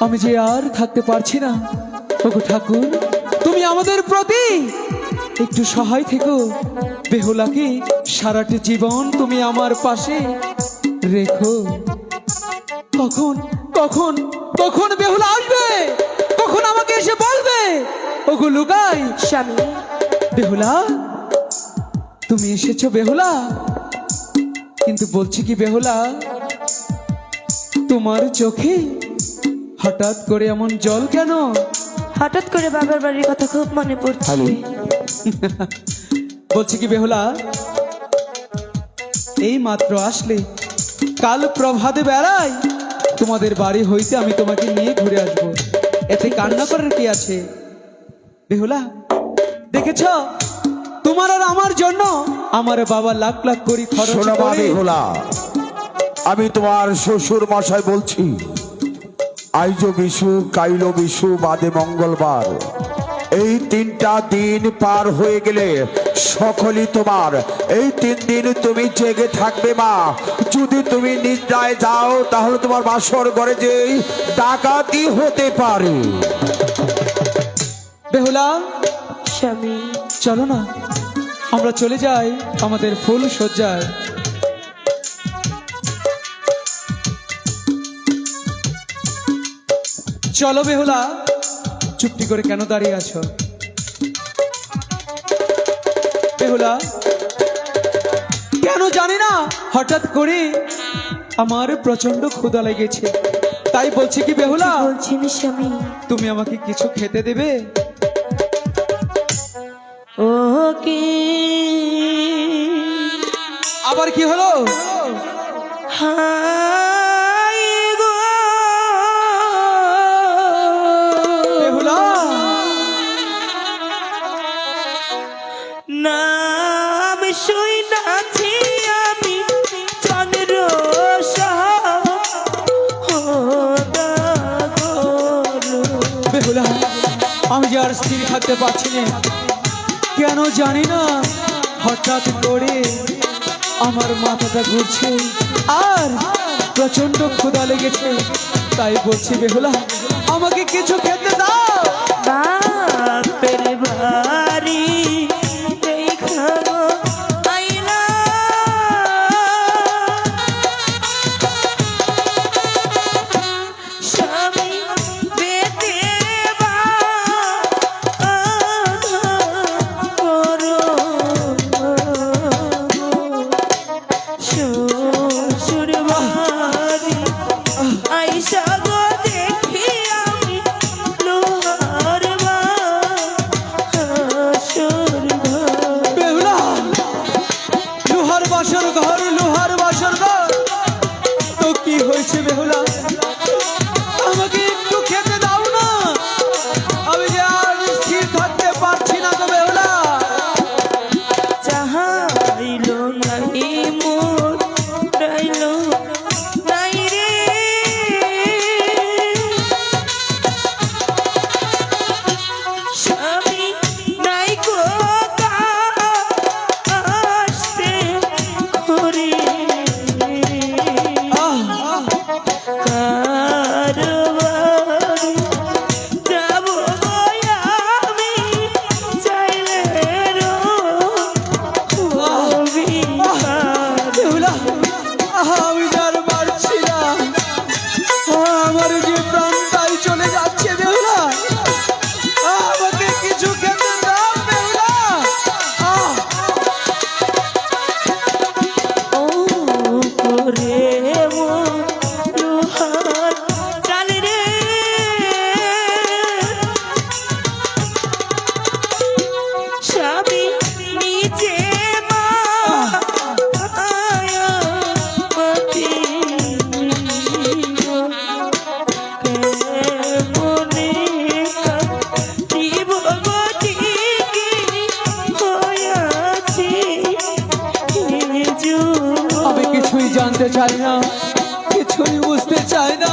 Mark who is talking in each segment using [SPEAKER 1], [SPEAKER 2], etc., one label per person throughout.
[SPEAKER 1] আমি যে আর থাকতে পারছি না। ওগো ঠাকুর তুমি আমাদের প্রতি একটু সহায় থেকো। বেহুলাকে সারাটি জীবন তুমি আমার পাশে রেখো। কখন কখন কখন বেহুলা আসবে? কখন আমাকে এসে বলবে? ওগো লুকাই।
[SPEAKER 2] স্বামী।
[SPEAKER 1] বেহুলা তুমি এসেছ বেহুলা। কিন্তু বলছি কি বেহুলা তোমার চোখে হঠাৎ করে এমন জল কেন?
[SPEAKER 2] হঠাৎ করে বাবার বাড়ির কথা খুব মনে পড়ছে।
[SPEAKER 1] বলছি কি বেহুলা? এই মাত্র আসলে কাল প্রভাতে বেড়াই। তোমাদের বাড়ি হইতে আমি তোমাকে নিয়ে ঘুরে আসব। এতে কান্না করার কি আছে? বেহুলা দেখেছ? তোমার আর আমার জন্য আমার বাবা লাখ লাখ করি খরচ
[SPEAKER 3] আমি আমি তোমার শ্বশুর মশাই বলছি। আইজ বিশু কাইল বিশু বাদে মঙ্গলবার। এই তিনটা দিন পার হয়ে গেলে সকলই তোমার। এই তিন দিন তুমি জেগে থাকবে মা। যদি তুমি নিদ্রায় যাও তাহলে তোমার বাসর ঘরে যে ডাকাতি হতে পারে।
[SPEAKER 1] বেহুলা
[SPEAKER 2] স্বামী।
[SPEAKER 1] চলো না। আমরা চলে যাই আমাদের ফুল সজ্জায় চলো বেহুলা চুপটি করে কেন দাঁড়িয়ে আছো? বেহুলা কেন জানি না হঠাৎ করে আমার প্রচণ্ড ক্ষুধা লেগেছে। তাই বলছি কি বেহুলা
[SPEAKER 2] বলছেন স্বামী
[SPEAKER 1] তুমি আমাকে কিছু খেতে দেবে?
[SPEAKER 2] ও কি?
[SPEAKER 1] আবার কি হলো?
[SPEAKER 2] হায়
[SPEAKER 1] বেহুলা
[SPEAKER 2] আমি
[SPEAKER 1] যে আর স্থির থাকতে পারছি না। কেন জানি না, হঠাৎ করে আমার মাথাটা ঘুরছে। আর প্রচণ্ড ক্ষুধা লেগেছে, তাই বলছি বেহুলা, আমাকে কিছু খেতে দাও। কি হয়েছে বেহুলা জানতে চাই না কিছুই বুঝতে চাই না।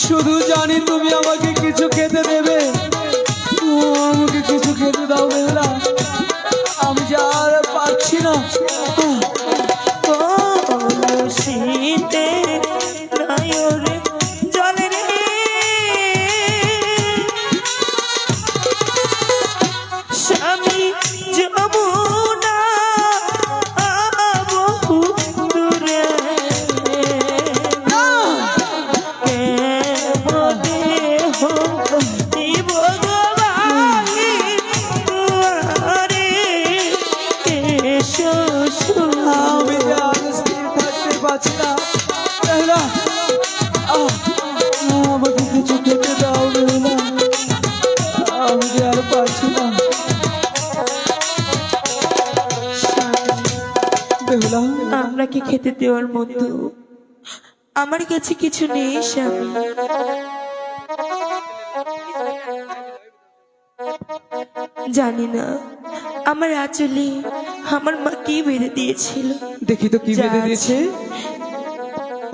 [SPEAKER 1] শুধু জানি খেতে
[SPEAKER 2] দেওয়ার মতো। আমার কাছে কিছু নেই স্বামী। জানি না আমার আঁচলে আমার মা কি বেঁধে দিয়েছিল।
[SPEAKER 1] দেখি তো কি বেঁধে দিয়েছে।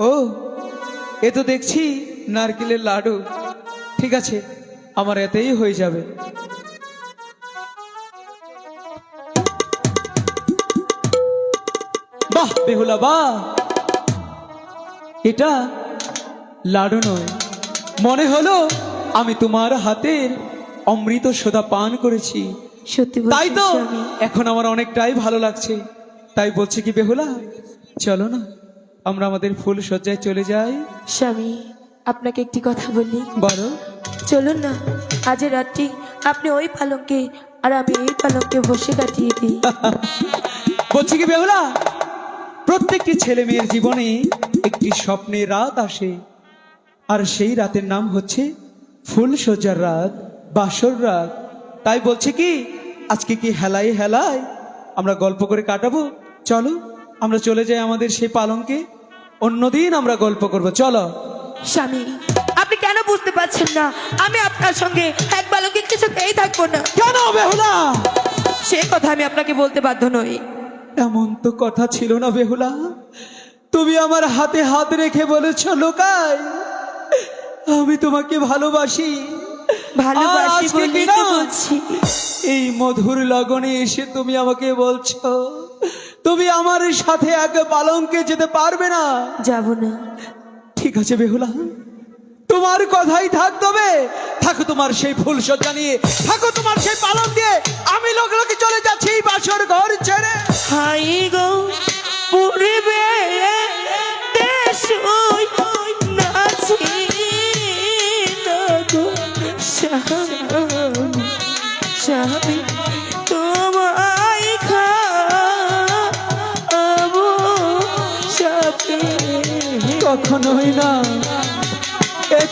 [SPEAKER 1] ও এ তো দেখছি নারকেলের লাডু। ঠিক আছে আমার এতেই হয়ে যাবে। বাহ বেহুলা বাহ। এটা লাডু নয়। মনে হলো আমি তোমার হাতের অমৃত সোদা পান করেছি।
[SPEAKER 2] সত্যি
[SPEAKER 1] তাই তো? এখন আমার অনেকটাই ভালো লাগছে। তাই বলছি কি বেহুলা চলো না আমরা আমাদের ফুল সজ্জায় চলে যাই।
[SPEAKER 2] স্বামী আপনাকে একটি কথা বলি।
[SPEAKER 1] বলো।
[SPEAKER 2] চলুন না আজ রাত্রি আপনি ওই পালঙ্কে আর আমি এই পালঙ্কে বসে কাটিয়ে দিই।
[SPEAKER 1] বলছি কি বেহুলা প্রত্যেকটি ছেলে মেয়ের জীবনে একটি স্বপ্নের রাত আসে। আর সেই রাতের নাম হচ্ছে ফুল সজ্জার রাত বাসর রাত। তাই বলছে কি আজকে কি হেলাই হেলায় আমরা গল্প করে কাটাবো? চলো আমরা চলে যাই আমাদের সেই পালঙ্কে। অন্যদিন আমরা গল্প করব। চলো।
[SPEAKER 2] স্বামী আপনি কেন বুঝতে পারছেন না? আমি আপনার সঙ্গে এক পালঙ্কে কিছুতেই থাকব না।
[SPEAKER 1] কেন বেহুলা
[SPEAKER 2] সে কথা আমি আপনাকে বলতে বাধ্য নই।
[SPEAKER 1] এমন তো কথা ছিল না বেহুলা। তুমি আমার হাতে হাত রেখে বলেছ লোকাই আমি তোমাকে ভালোবাসি।
[SPEAKER 2] ভালোবাসি বলেই তো বলছি।
[SPEAKER 1] এই মধুর লগনে এসে তুমি আমাকে বলছো তুমি আমার সাথে এক পালঙ্কে যেতে পারবে না?
[SPEAKER 2] যাব না।
[SPEAKER 1] ঠিক আছে বেহুলা। তোমার কথাই থাক তবে থাকো তোমার সেই ফুল সজ্জা নিয়ে থাকো তোমার সেই পালন দিয়ে আমি লোক লোকে চলে যাচ্ছি এই বাসর ঘর ছেড়ে।
[SPEAKER 2] হাই গো পূর্বে নাচি গো তোমায় সাথে
[SPEAKER 1] কখনোই না।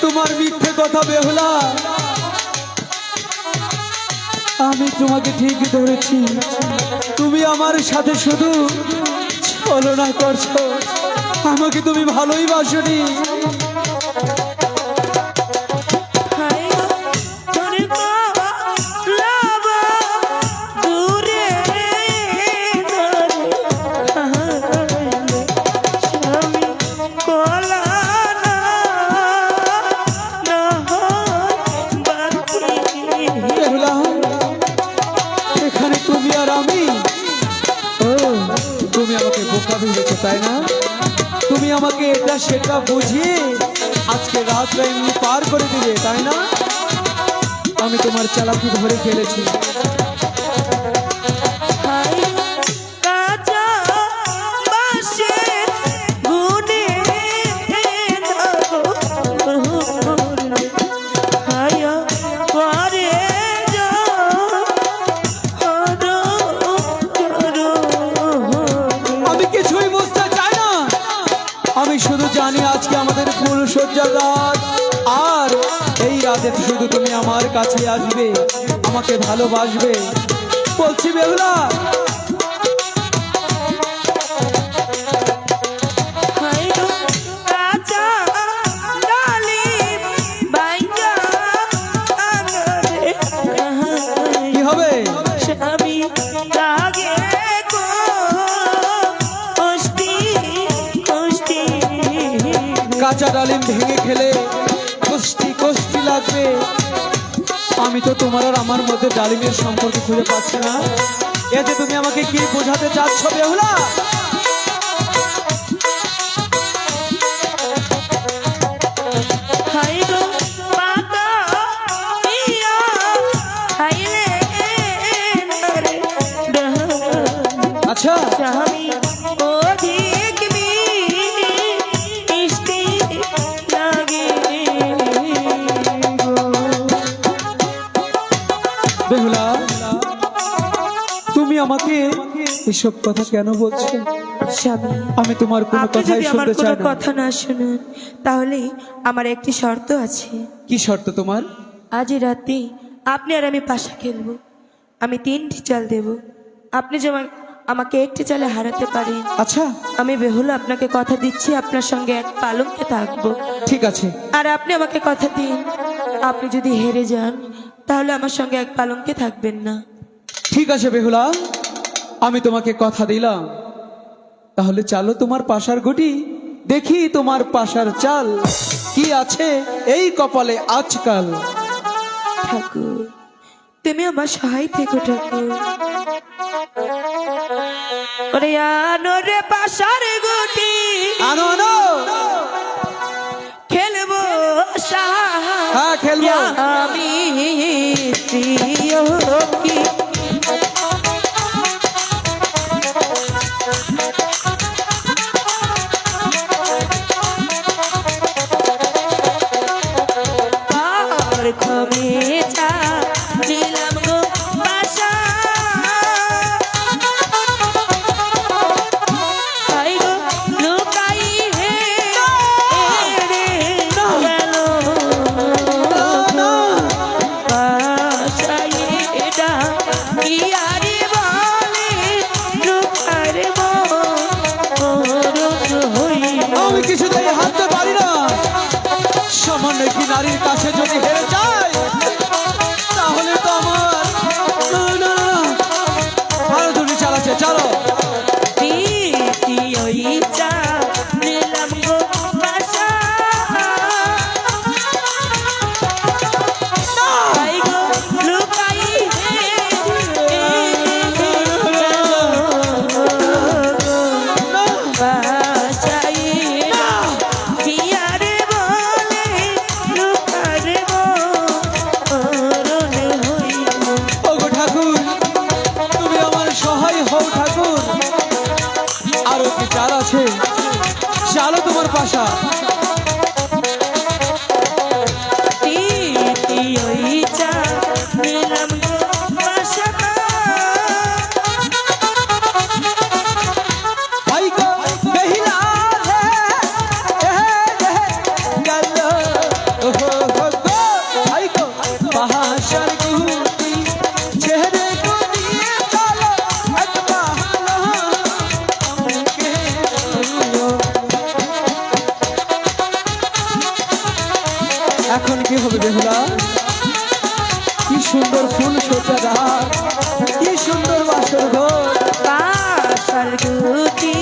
[SPEAKER 1] তোমার মিথ্যে কথা বেহুলা। আমি তোমাকে ঠিক ধরেছি। তুমি আমার সাথে শুধু ছলনা করছ। আমাকে তুমি ভালোই বাসনি। আমাকে এটা সেটা বুঝিয়ে আজকে এমনি পার করে দিবে, তাই না? আমি তোমার চালাকি ধরে ফেলেছি। আমি শুধু জানি আজকে আমাদের ফুল সজ্জা আর এই রাতে শুধু তুমি আমার কাছে আসবে, আমাকে ভালোবাসবে। বলছি বেহুলা
[SPEAKER 2] কাঁচা ডালিম
[SPEAKER 1] ভেঙে খেলে কষ্টি কষ্টি লাগবে। আমি তো তোমার আর আমার মধ্যে ডালিমের সম্পর্ক খুঁজে পাচ্ছি না। এতে তুমি আমাকে কি বোঝাতে চাচ্ছ বেহুলা? আচ্ছা। এসব কথা কেন বলছো?
[SPEAKER 2] স্বামী
[SPEAKER 1] আমি তোমার কোনো
[SPEAKER 2] আপনি
[SPEAKER 1] কথাই
[SPEAKER 2] যদি আমার
[SPEAKER 1] শুনতে
[SPEAKER 2] কোনো
[SPEAKER 1] চাই না।
[SPEAKER 2] কথা না শুনেন তাহলে আমার একটি শর্ত আছে।
[SPEAKER 1] কি শর্ত তোমার?
[SPEAKER 2] আজ রাতে আপনি আর আমি পাশা খেলব। আমি তিনটি চাল দেব। আপনি যেমন আমাকে একটি চালে হারাতে পারেন।
[SPEAKER 1] আচ্ছা।
[SPEAKER 2] আমি বেহুলা আপনাকে কথা দিচ্ছি আপনার সঙ্গে এক পালঙ্কে থাকব।
[SPEAKER 1] ঠিক আছে।
[SPEAKER 2] আর আপনি আমাকে কথা দিন। আপনি যদি হেরে যান তাহলে আমার সঙ্গে এক পালঙ্কে থাকবেন না।
[SPEAKER 1] ঠিক আছে বেহুলা। আমি তোমাকে কথা দিলাম। তাহলে চালো তোমার পাশার গুটি। দেখি তোমার পাশার চাল কি আছে এই কপালে আজকাল।
[SPEAKER 2] ঠাকুর তুমি আমার সহায় থেকো ঠাকুর। ওরে আনো রে পাশার গুটি।
[SPEAKER 1] আনো আনো।
[SPEAKER 2] খেলব
[SPEAKER 1] হ্যাঁ খেলব।
[SPEAKER 2] আমি প্রিয়।
[SPEAKER 1] আমি কিছুতেই হারতে পারি না। সামান্য একটি নারীর কাছে যদি হেরে হবে বেহুলা। কি সুন্দর ফুল সোজা রাত কি সুন্দর বাসর ঘর।
[SPEAKER 2] বাসর গুটি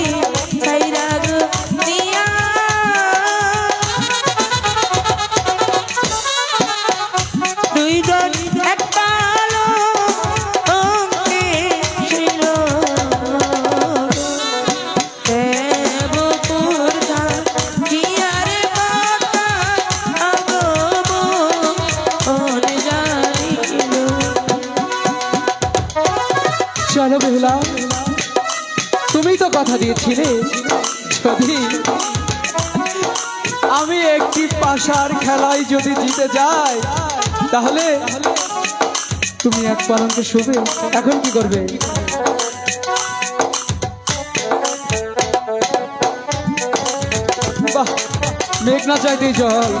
[SPEAKER 1] যদি আমি একটি পাশার খেলায় যদি জিতে যাই, তাহলে তুমি এক পালনকে শুবে, এখন কি করবে? মেঘ না চাইতেই জল